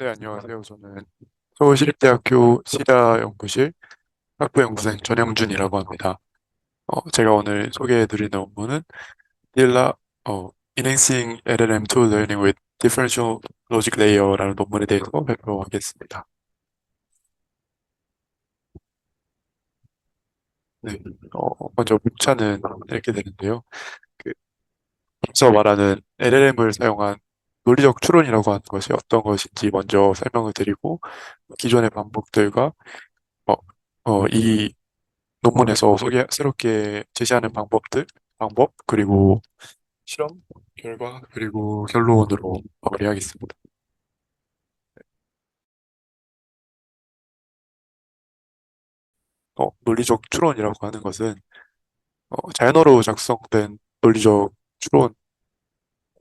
네, 안녕하세요. 저는 서울시립대학교 시다 연구실 학부 연구생 전영준이라고 합니다. 어, 제가 오늘 소개해드릴 논문은 딜라 어, Enhancing LLM Tool Learning with Differential Logic Layer라는 논문에 대해서 발표하겠습니다. 네, 어, 먼저 목차는 이렇게 되는데요. 그, 앞서 말하는 LLM을 사용한 논리적 추론이라고 하는 것이 어떤 것인지 먼저 설명을 드리고 기존의 반복들과 어, 어, 이 논문에서 소개, 새롭게 제시하는 방법들, 방법, 그리고 실험, 결과, 그리고 결론으로 마무리하겠습니다. 어, 논리적 추론이라고 하는 것은 어, 자연어로 작성된 논리적 추론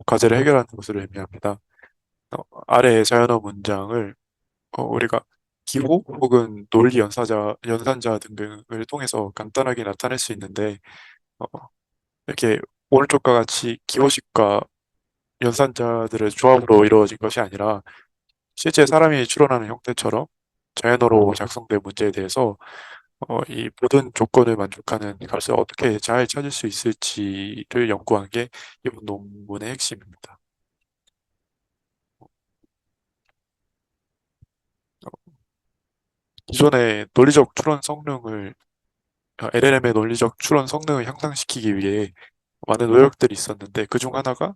과제를 해결하는 것을 의미합니다. 어, 아래의 자연어 문장을 어, 우리가 기호 혹은 논리 연사자, 연산자 등등을 통해서 간단하게 나타낼 수 있는데 어, 이렇게 오른쪽과 같이 기호식과 연산자들의 조합으로 이루어진 것이 아니라 실제 사람이 추론하는 형태처럼 자연어로 작성된 문제에 대해서 어, 이 모든 조건을 만족하는 값을 어떻게 잘 찾을 수 있을지를 연구한 게 이번 논문의 핵심입니다. 어, 기존의 논리적 추론 성능을 LLM의 논리적 추론 성능을 향상시키기 위해 많은 노력들이 있었는데 그 중 하나가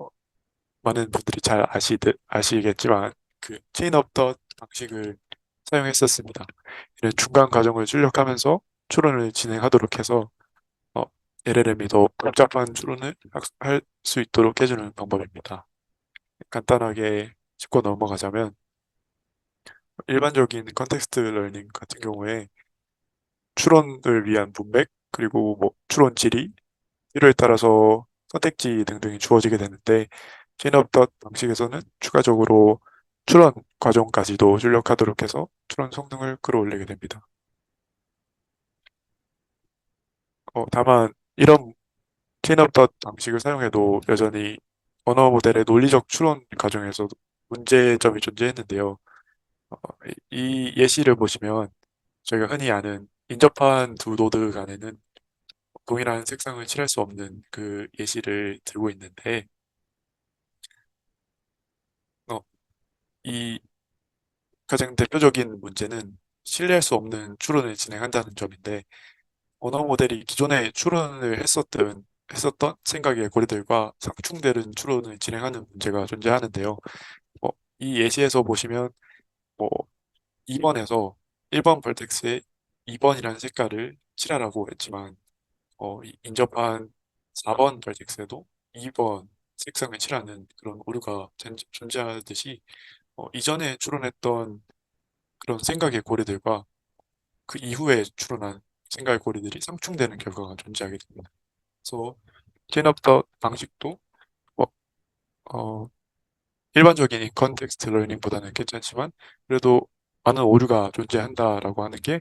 어, 많은 분들이 잘 아시듯 아시겠지만 그 체인 오브 더 방식을 사용했었습니다. 이런 중간 과정을 출력하면서 추론을 진행하도록 해서 어, LLM이 더 복잡한 추론을 할 수 있도록 해주는 방법입니다. 간단하게 짚고 넘어가자면 일반적인 컨텍스트 러닝 같은 경우에 추론을 위한 문맥 그리고 뭐 추론 질이 필요에 따라서 선택지 등등이 주어지게 되는데 체인 오브 더 방식에서는 추가적으로 추론 과정까지도 출력하도록 해서 추론 성능을 끌어올리게 됩니다. 어, 다만 이런 체인 오브 덧 방식을 사용해도 여전히 언어 모델의 논리적 추론 과정에서 문제점이 존재했는데요. 어, 이 예시를 보시면 저희가 흔히 아는 인접한 두 노드 간에는 동일한 색상을 칠할 수 없는 그 예시를 들고 있는데 어, 이 가장 대표적인 문제는 신뢰할 수 없는 추론을 진행한다는 점인데 언어 모델이 기존에 추론을 했었던 했었던 생각의 고리들과 상충되는 추론을 진행하는 문제가 존재하는데요. 어, 이 예시에서 보시면 뭐 2번에서 1번 벌텍스에 2번이라는 색깔을 칠하라고 했지만 어, 이 인접한 4번 벌텍스에도 2번 색상을 칠하는 그런 오류가 존- 존재하듯이 어, 이전에 추론했던 그런 생각의 고리들과 그 이후에 추론한 생각의 고리들이 상충되는 결과가 존재하게 됩니다. 그래서 제너부터 방식도 뭐, 어, 일반적인 컨텍스트 러닝보다는 괜찮지만 그래도 많은 오류가 존재한다라고 하는 게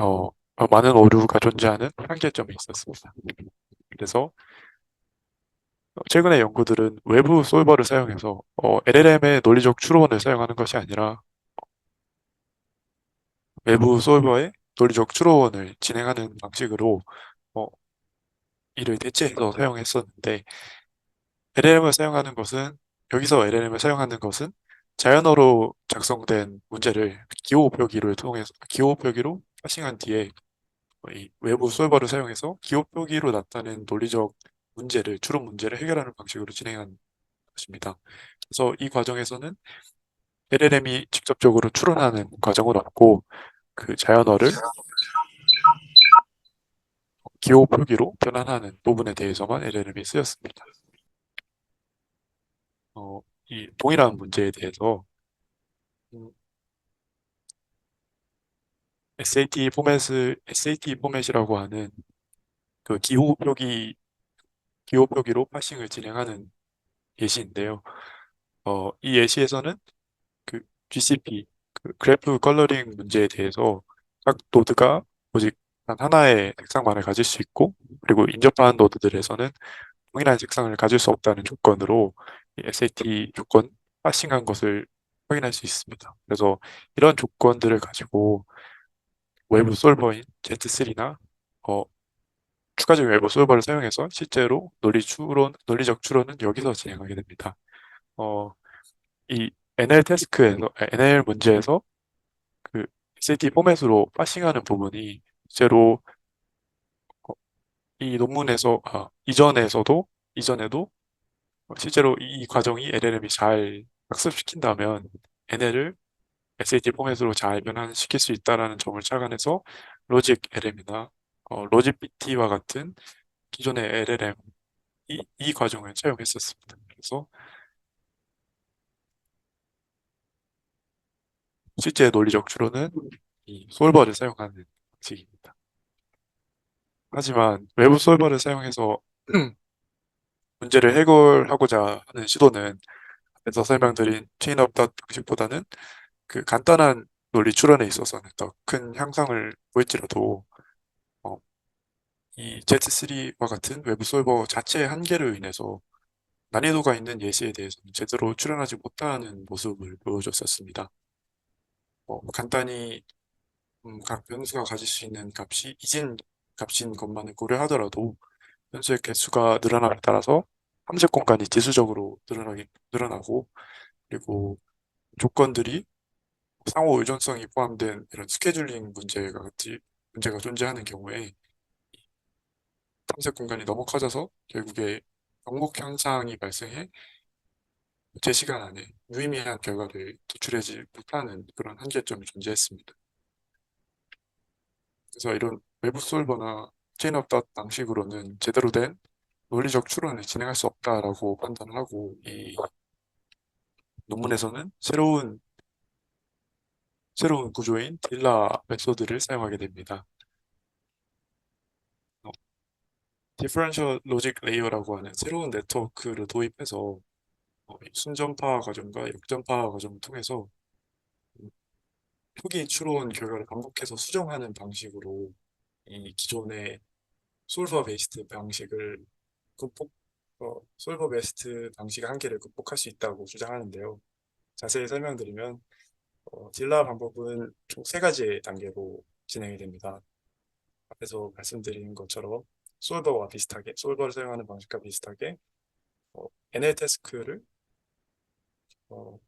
어, 어, 많은 오류가 존재하는 한계점이 있었습니다. 그래서 최근의 연구들은 외부 솔버를 사용해서 어, LLM의 논리적 추론을 사용하는 것이 아니라 외부 솔버의 논리적 추론을 진행하는 방식으로 어, 이를 대체해서 사용했었는데 LLM을 사용하는 것은 여기서 LLM을 사용하는 것은 자연어로 작성된 문제를 기호 표기를 통해서 기호 표기로 파싱한 뒤에 이 외부 솔버를 사용해서 기호 표기로 나타낸 논리적 문제를 추론 문제를 해결하는 방식으로 진행한 것입니다. 그래서 이 과정에서는 LLM이 직접적으로 추론하는 과정은 없고 그 자연어를 기호 표기로 변환하는 부분에 대해서만 LLM이 쓰였습니다. 어, 이 동일한 문제에 대해서 음, SAT 포맷을 SAT 포맷이라고 하는 그 기호 표기 기호 표기로 파싱을 진행하는 예시인데요. 어, 이 예시에서는 그 GCP 그 그래프 컬러링 문제에 대해서 각 노드가 오직 단 하나의 색상만을 가질 수 있고 그리고 인접한 노드들에서는 동일한 색상을 가질 수 없다는 조건으로 이 SAT 조건 파싱한 것을 확인할 수 있습니다. 그래서 이런 조건들을 가지고 외부 솔버인 Z3나 어, 추가적인 외부 솔버를 사용해서 실제로 논리 추론, 논리적 추론은 여기서 진행하게 됩니다. 어, 이 NL 태스크에서, 아, NL 문제에서 그 SAT 포맷으로 파싱하는 부분이 실제로 어, 이 논문에서, 아, 이전에서도, 이전에도 실제로 이 과정이 LLM이 잘 학습시킨다면 NL을 SAT 포맷으로 잘 변환시킬 수 있다는 점을 착안해서 로직 LM이나 어, 로직 BT와 같은 기존의 LLM 이, 이 과정을 채용했었습니다. 그래서 실제 논리적 추론은 이 솔버를 사용하는 방식입니다. 하지만 외부 솔버를 사용해서 문제를 해결하고자 하는 시도는 앞에서 설명드린 체인 닷 방식보다는 그 간단한 논리 추론에 있어서는 더 큰 향상을 보일지라도 어, 이 Z3와 같은 외부 솔버 자체의 한계로 인해서 난이도가 있는 예시에 대해서는 제대로 추론하지 못하는 모습을 보여줬었습니다. 어, 간단히 음, 각 변수가 가질 수 있는 값이 이진 값인 것만을 고려하더라도 변수의 개수가 늘어남에 따라서 함색 공간이 지수적으로 늘어나기, 늘어나고 그리고 조건들이 상호 의존성이 포함된 이런 스케줄링 문제가 문제가 존재하는 경우에 탐색 공간이 너무 커져서 결국에 반복 현상이 발생해 제 시간 안에 유의미한 결과를 도출하지 못하는 그런 한계점이 존재했습니다. 그래서 이런 외부 솔버나 체인 닷 방식으로는 제대로 된 논리적 추론을 진행할 수 없다라고 판단을 하고 이 논문에서는 새로운 새로운 구조인 딜라 메소드를 사용하게 됩니다. 어, 디퍼런셜 로직 레이어라고 하는 새로운 네트워크를 도입해서 어, 순전파 과정과 역전파 과정을 통해서 표기 추론 결과를 반복해서 수정하는 방식으로 이 기존의 솔버 베이스드 방식을 극복, 어, 솔버 베이스드 방식의 한계를 극복할 수 있다고 주장하는데요. 자세히 설명드리면 어, 딜라 방법은 총 세 가지 단계로 진행이 됩니다. 앞에서 말씀드린 것처럼 솔버와 비슷하게, 솔버를 사용하는 방식과 비슷하게 어, NL 태스크를 어,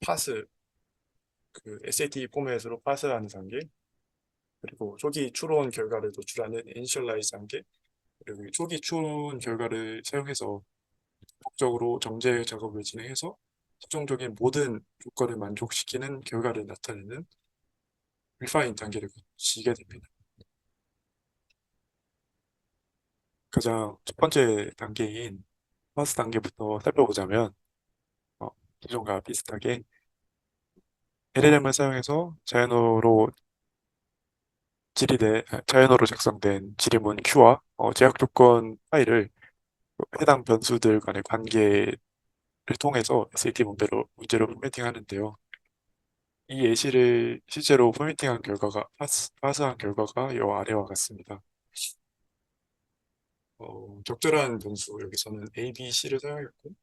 파스, 그 SAT 포맷으로 파스하는 단계, 그리고 초기 추론 결과를 도출하는 이니셜라이즈 단계, 그리고 초기 추론 결과를 사용해서 적극적으로 정제 작업을 진행해서 최종적인 모든 조건을 만족시키는 결과를 나타내는 리파인 단계를 거치게 됩니다. 가장 첫 번째 단계인 파스 단계부터 살펴보자면 어, 기존과 비슷하게 LLM을 사용해서 자연어로 질의된 자연어로 작성된 질의문 Q와 어, 제약 조건 파일을 해당 변수들 간의 관계를 통해서 SAT 문제로 문제로 포매팅 하는데요. 이 예시를 실제로 포매팅한 결과가 파스, 파스한 결과가 이 아래와 같습니다. 어, 적절한 변수 여기서는 A, B, C를 사용했고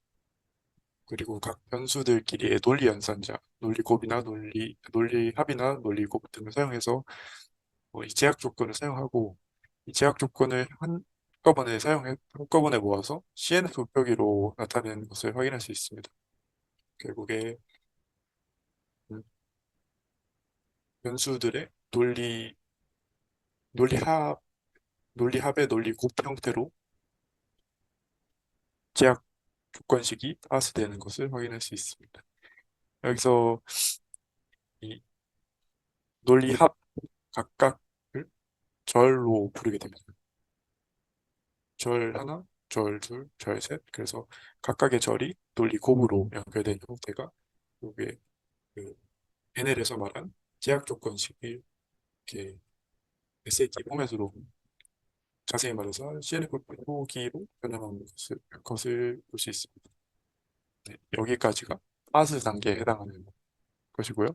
그리고 각 변수들끼리의 논리 연산자, 논리 곱이나 논리 논리 합이나 논리 곱 등을 사용해서 어, 이 제약 조건을 사용하고 이 제약 조건을 한꺼번에 사용해 한꺼번에 모아서 CNF 표기로 나타내는 것을 확인할 수 있습니다. 결국에 음, 변수들의 논리 논리 합 논리 합의 논리 곱 형태로 제약 조건식이 파스되는 것을 확인할 수 있습니다. 여기서 이 논리 합 각각을 절로 부르게 됩니다. 절 하나, 절 둘, 절 셋. 그래서 각각의 절이 논리 곱으로 연결된 형태가 이게 그 NL에서 말한 제약 조건식이 이렇게 SAT 포맷으로 자세히 말해서 CNF 표기로 변환하는 것을, 것을 볼 수 있습니다. 네, 여기까지가 파스 단계에 해당하는 것이고요.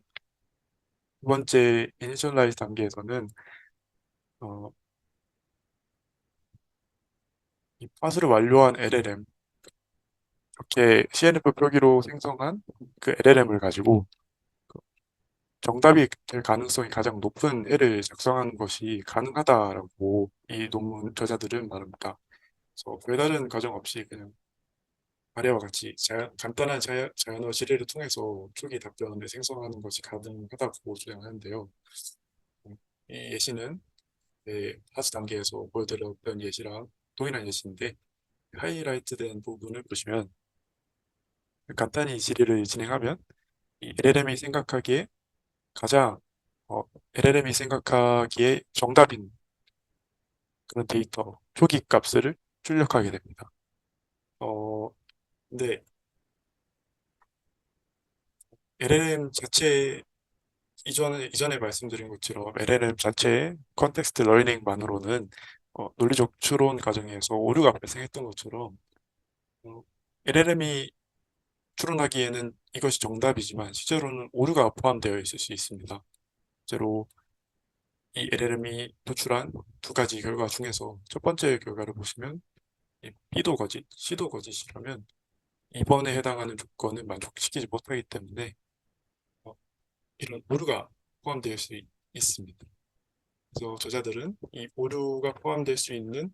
두 번째 이니셜라이즈 단계에서는 어, 이 파스를 완료한 LLM 이렇게 CNF 표기로 생성한 그 LLM을 가지고 그 정답이 될 가능성이 가장 높은 애를 작성하는 것이 가능하다라고 이 논문 저자들은 말합니다. 그래서 별다른 과정 없이 그냥 아래와 같이 자연- 간단한 자연, 자연어 지리를 통해서 초기 답변을 생성하는 것이 가능하다고 주장하는데요. 음, 이 예시는 네, 하수 단계에서 보여드렸던 예시랑 동일한 예시인데 하이라이트된 부분을 보시면 간단히 질의를 진행하면 이 LLM이 생각하기에 가장 어, LLM이 생각하기에 정답인 그런 데이터 표기 값을 출력하게 됩니다. 어, 근데 LLM 자체 이전에 이전에 말씀드린 것처럼 LLM 자체의 컨텍스트 러닝만으로는 어, 논리적 추론 과정에서 오류가 발생했던 것처럼 어, LLM이 추론하기에는 이것이 정답이지만 실제로는 오류가 포함되어 있을 수 있습니다. 실제로 이 LLM이 도출한 두 가지 결과 중에서 첫 번째 결과를 보시면 이 B도 거짓, C도 거짓이라면 이번에 해당하는 조건을 만족시키지 못하기 때문에 어, 이런 오류가 포함되어 수 있- 있습니다. 그래서 저자들은 이 오류가 포함될 수 있는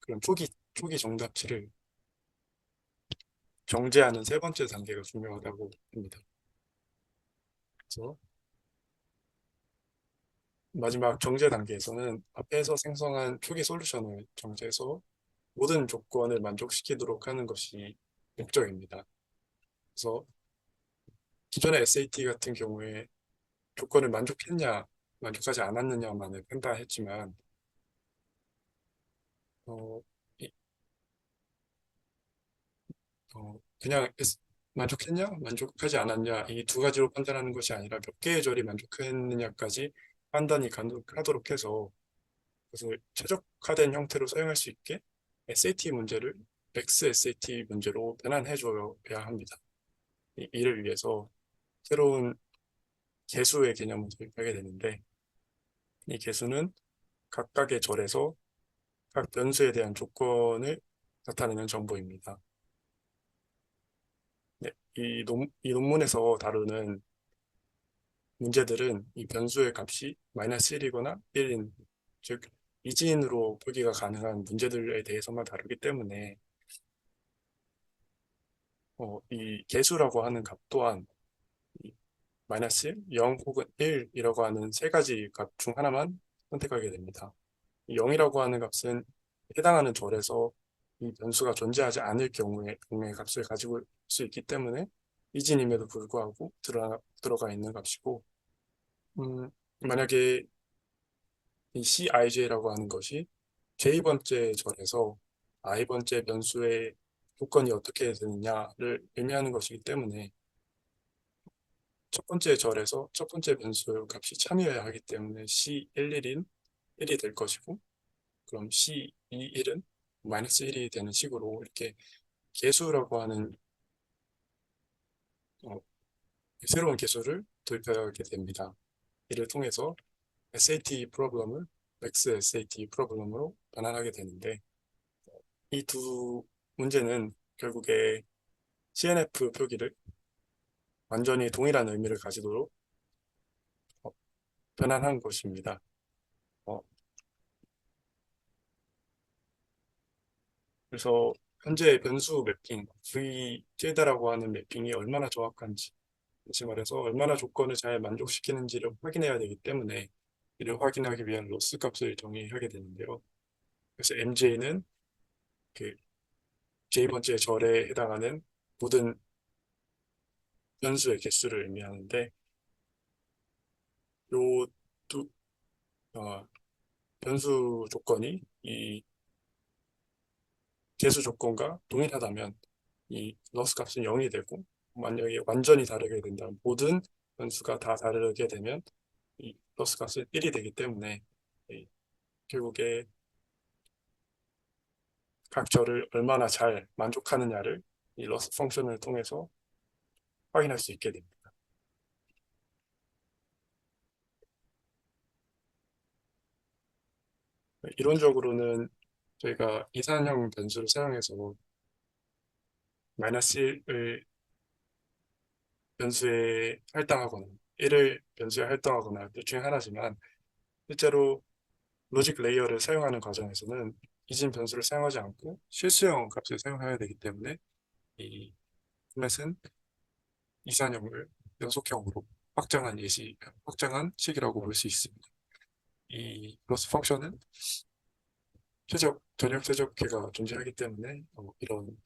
그런 초기 초기 정답치를 정제하는 세 번째 단계가 중요하다고 봅니다. 그래서 마지막 정제 단계에서는 앞에서 생성한 초기 솔루션을 정제해서 모든 조건을 만족시키도록 하는 것이 목적입니다. 그래서 기존의 SAT 같은 경우에 조건을 만족했냐, 만족하지 않았느냐만을 판단했지만, 어, 이- 어, 그냥 만족했냐, 만족하지 않았냐, 이 두 가지로 판단하는 것이 아니라 몇 개의 절이 만족했느냐까지 판단이 가능하도록 해서 그것을 최적화된 형태로 사용할 수 있게 SAT 문제를 맥스 SAT 문제로 변환해 줘야 합니다. 이- 이를 위해서 새로운 개수의 개념을 도입하게 되는데 이 개수는 각각의 절에서 각 변수에 대한 조건을 나타내는 정보입니다. 네, 이, 논, 이 논문에서 다루는 문제들은 이 변수의 값이 마이너스 1이거나 1인, 즉 이지인으로 표기가 가능한 문제들에 대해서만 다루기 때문에 어, 이 개수라고 하는 값 또한 이 마이너스 0 혹은 1이라고 하는 세 가지 값 중 하나만 선택하게 됩니다. 이 0이라고 하는 값은 해당하는 절에서 이 변수가 존재하지 않을 경우에 경우의 값을 가지고 수 있기 때문에 이진임에도 불구하고 들어가, 들어가 있는 값이고 음, 만약에 이 CIJ라고 하는 것이 J번째 절에서 I번째 변수의 조건이 어떻게 되느냐를 의미하는 것이기 때문에 첫 번째 절에서 첫 번째 변수 값이 참여해야 하기 때문에 C11인 1이 될 것이고 그럼 C21은 마이너스 1이 되는 식으로 이렇게 개수라고 하는 어, 새로운 개수를 도입하게 됩니다. 이를 통해서 SAT 프로그램을 맥스 SAT 프로그램으로 변환하게 되는데 이 두 문제는 결국에 CNF 표기를 완전히 동일한 의미를 가지도록 어, 변환한 것입니다. 그래서 현재 변수 매핑, V tilda라고 하는 매핑이 얼마나 정확한지, 다시 말해서 얼마나 조건을 잘 만족시키는지를 확인해야 되기 때문에 이를 확인하기 위한 로스 값을 정의하게 되는데요. 그래서 MJ는 그 J번째 절에 해당하는 모든 변수의 개수를 의미하는데 요 두, 어, 변수 조건이 이 개수 조건과 동일하다면 이 로스 값은 0이 되고 만약에 완전히 다르게 된다면 모든 변수가 다 다르게 되면 이 로스 값은 1이 되기 때문에 이 결국에 각 절을 얼마나 잘 만족하느냐를 이 로스 펑션을 통해서 확인할 수 있게 됩니다. 이론적으로는 저희가 이산형 변수를 사용해서 마이너스 1을 변수에 할당하거나 1을 변수에 할당하거나 둘 중에 하나지만 실제로 로직 레이어를 사용하는 과정에서는 이진 변수를 사용하지 않고 실수형 값을 사용해야 되기 때문에 이 포맷은 이산형을 연속형으로 확장한 예시, 확장한 식이라고 볼 수 있습니다. 이 로스 펑션은 최적, 전역 최적계가 존재하기 때문에 어, 이런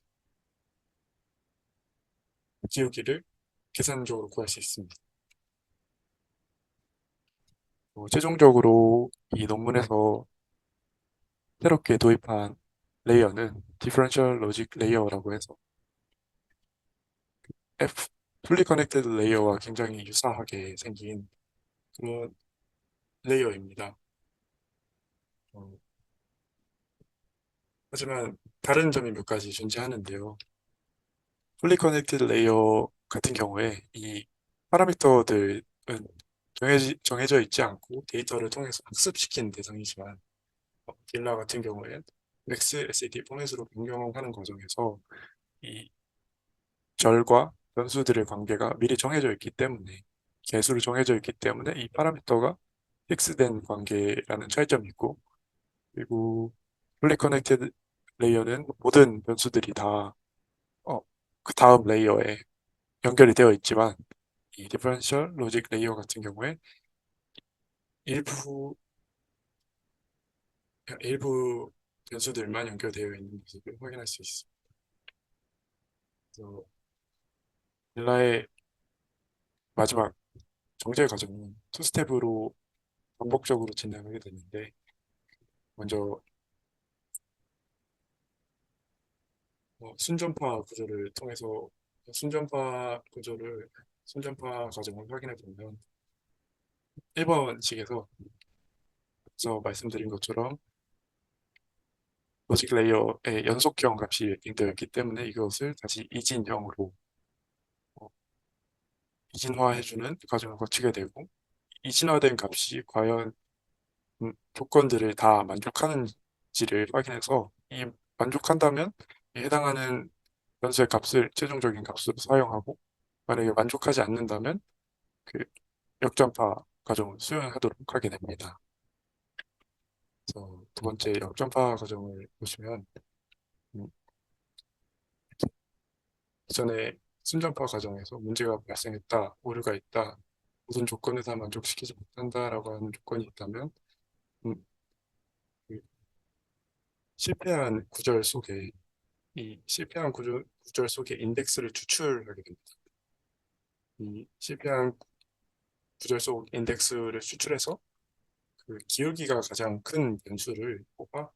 기울기를 계산적으로 구할 수 있습니다. 어, 최종적으로 이 논문에서 새롭게 도입한 레이어는 디퍼런셜 로직 레이어라고 해서 F 풀리 커넥티드 레이어와 굉장히 유사하게 생긴 그런 레이어입니다. 하지만 다른 점이 몇 가지 존재하는데요. 풀리 커넥티드 레이어 같은 경우에 이 파라미터들은 정해지, 정해져 있지 않고 데이터를 통해서 학습시킨 대상이지만 어, 딜라 같은 경우엔 맥스 SAT 포맷으로 변경하는 과정에서 이 절과 변수들의 관계가 미리 정해져 있기 때문에 개수를 정해져 있기 때문에 이 파라미터가 픽스된 관계라는 차이점이 있고 그리고 fully connected 레이어는 모든 변수들이 다 어, 그 다음 레이어에 연결이 되어 있지만 이 differential logic 레이어 같은 경우에 일부 일부 변수들만 연결되어 있는 모습을 확인할 수 있습니다. 그래서 딜라의 마지막 정제 과정은 투 스텝으로 반복적으로 진행하게 되는데 먼저 어, 순전파 구조를 통해서 순전파 구조를 순전파 과정을 확인해 보면 1번 식에서 앞서 말씀드린 것처럼 로직 레이어의 연속형 값이 있기 때문에 이것을 다시 이진형으로 어, 이진화해주는 과정을 거치게 되고 이진화된 값이 과연 음, 조건들을 다 만족하는지를 확인해서 이 만족한다면 이 해당하는 변수의 값을 최종적인 값으로 사용하고 만약에 만족하지 않는다면 그 역전파 과정을 수행하도록 하게 됩니다. 그래서 두 번째 역전파 과정을 보시면 음, 이전에 순전파 과정에서 문제가 발생했다, 오류가 있다, 조건을 다 만족시키지 못한다라고 하는 조건이 있다면 음, 그 실패한 구절 속에 이 실패한 구조, 구절 속에 인덱스를 추출하게 됩니다. 이 실패한 구절 속 인덱스를 추출해서 그 기울기가 가장 큰 변수를 뽑아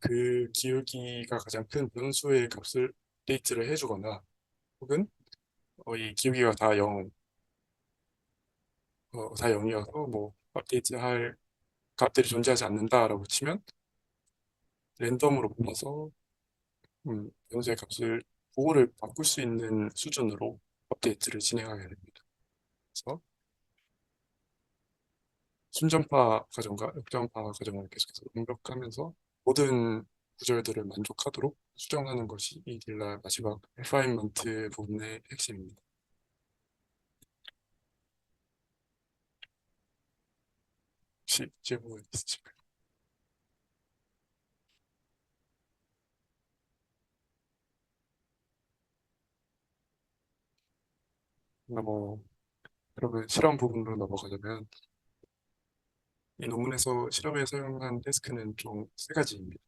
그 기울기가 가장 큰 변수의 값을 데이트를 해주거나 혹은 어, 이 기울기가 다 0, 어, 다 0이어서 뭐 업데이트할 값들이 존재하지 않는다라고 치면 랜덤으로 뽑아서 음, 변수의 값을 보호를 바꿀 수 있는 수준으로 업데이트를 진행하게 됩니다. 그래서 순전파 과정과 역전파 과정을 계속해서 반복하면서 모든 구절들을 만족하도록 수정하는 것이 이 딜라 마지막 리파인먼트 부분의 핵심입니다. 혹시 질문 있으실까요? 뭐 그러면 실험 부분으로 넘어가자면 이 논문에서 실험에 사용한 태스크는 총 세 가지입니다.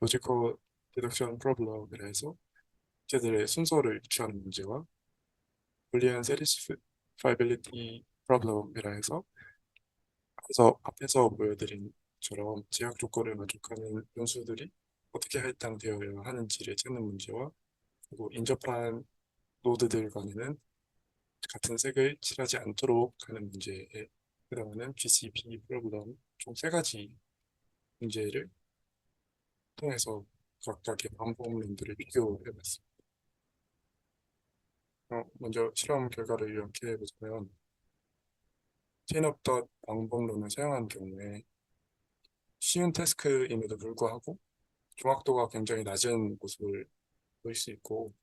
로지컬 디덕션 프로블럼이라 해서 문제들의 순서를 유추하는 문제와 불리한 satisfiability 프로블럼이라 해서 앞에서, 앞에서 보여드린 처럼 제약 조건을 만족하는 변수들이 어떻게 할당되어야 하는지를 찾는 문제와 그리고 인접한 노드들 간에는 같은 색을 칠하지 않도록 하는 문제에 해당하는 GCP 프로그램 총 세 가지 문제를 통해서 각각의 반복론들을 비교해봤습니다. 어, 먼저 실험 결과를 요약해 보자면 체인업 덧 방법론을 사용한 경우에 쉬운 태스크임에도 불구하고 정확도가 굉장히 낮은 모습을 보일 수 있고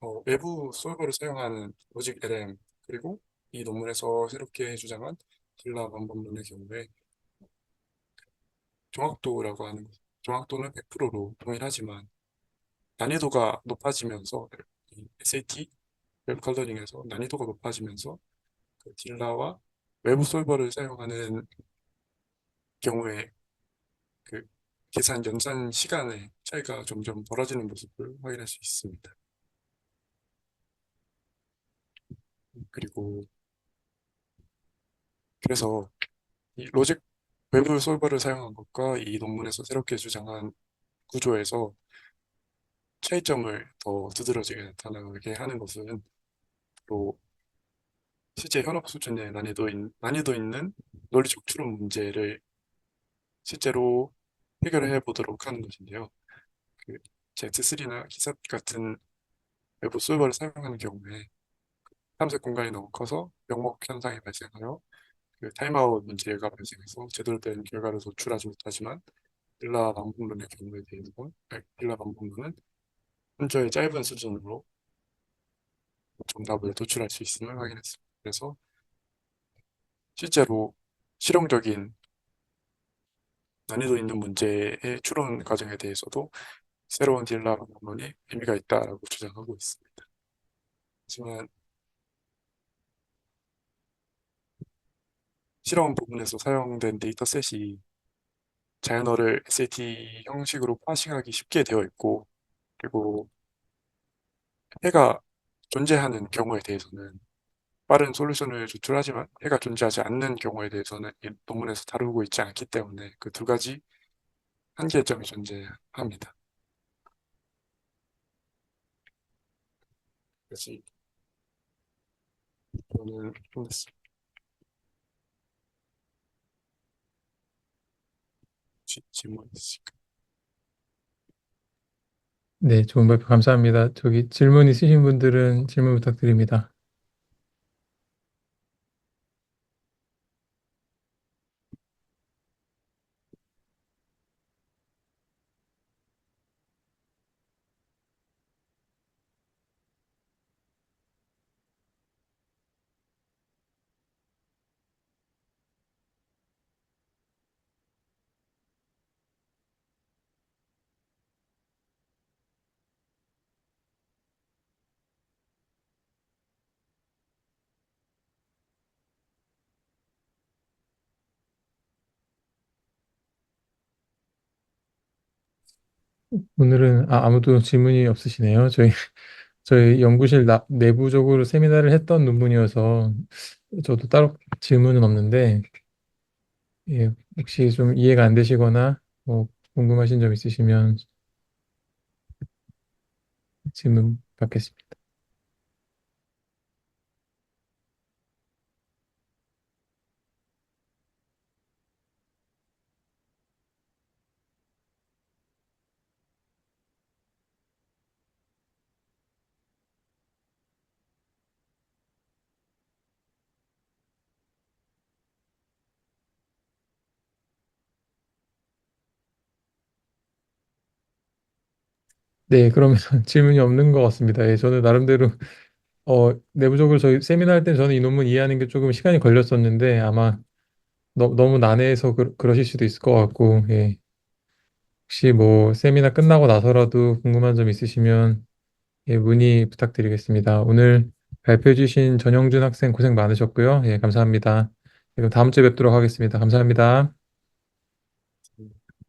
어, 외부 솔버를 사용하는 로직 LM 그리고 이 논문에서 새롭게 주장한 딜라 방법론의 경우에 정확도라고 하는 것, 정확도는 100%로 동일하지만 난이도가 높아지면서 이 SAT 웹 컬러링에서 난이도가 높아지면서 그 딜라와 외부 솔버를 사용하는 경우에 그 계산 연산 시간의 차이가 점점 벌어지는 모습을 확인할 수 있습니다. 그리고 그래서 이 로직 외부 솔버를 사용한 것과 이 논문에서 새롭게 주장한 구조에서 차이점을 더 두드러지게 나타나게 하는 것은 또 실제 현업 수준의 난이도, 인, 난이도 있는 논리적 추론 문제를 실제로 해결해 보도록 하는 것인데요. 그 Z3나 기사 같은 외부 솔버를 사용하는 경우에 탐색 공간이 너무 커서 명목 현상이 발생하여 그 타임아웃 문제가 발생해서 제대로 된 결과를 도출하지 못하지만 빌라 방법론의 경우에 대해서는 아니, 빌라 방법론은 현저히 짧은 수준으로 정답을 도출할 수 있음을 확인했습니다. 그래서 실제로 실용적인 난이도 있는 문제의 추론 과정에 대해서도 새로운 딜라 방법론이 의미가 있다라고 주장하고 있습니다. 하지만 실험 부분에서 사용된 데이터셋이 자연어를 SAT 형식으로 파싱하기 쉽게 되어 있고 그리고 해가 존재하는 경우에 대해서는 빠른 솔루션을 제출하지만 해가 존재하지 않는 경우에 대해서는 이 논문에서 다루고 있지 않기 때문에 그 두 가지 한계점이 존재합니다. 그래서 저는 끝냈습니다. 혹시 질문 있으실까요? 네, 좋은 발표 감사합니다. 저기 질문 있으신 분들은 질문 부탁드립니다. 오늘은 아, 아무도 질문이 없으시네요. 저희 저희 연구실 나, 내부적으로 세미나를 했던 논문이어서 저도 따로 질문은 없는데 예, 혹시 좀 이해가 안 되시거나 뭐 궁금하신 점 있으시면 질문 받겠습니다. 네, 그러면 질문이 없는 것 같습니다. 예, 저는 나름대로 어, 내부적으로 저희 세미나 할 때 저는 이 논문 이해하는 게 조금 시간이 걸렸었는데 아마 너, 너무 난해해서 그, 그러실 수도 있을 것 같고 예. 혹시 뭐 세미나 끝나고 나서라도 궁금한 점 있으시면 예, 문의 부탁드리겠습니다. 오늘 발표해 주신 전영준 학생 고생 많으셨고요. 예, 감사합니다. 그리고 다음 주에 뵙도록 하겠습니다. 감사합니다.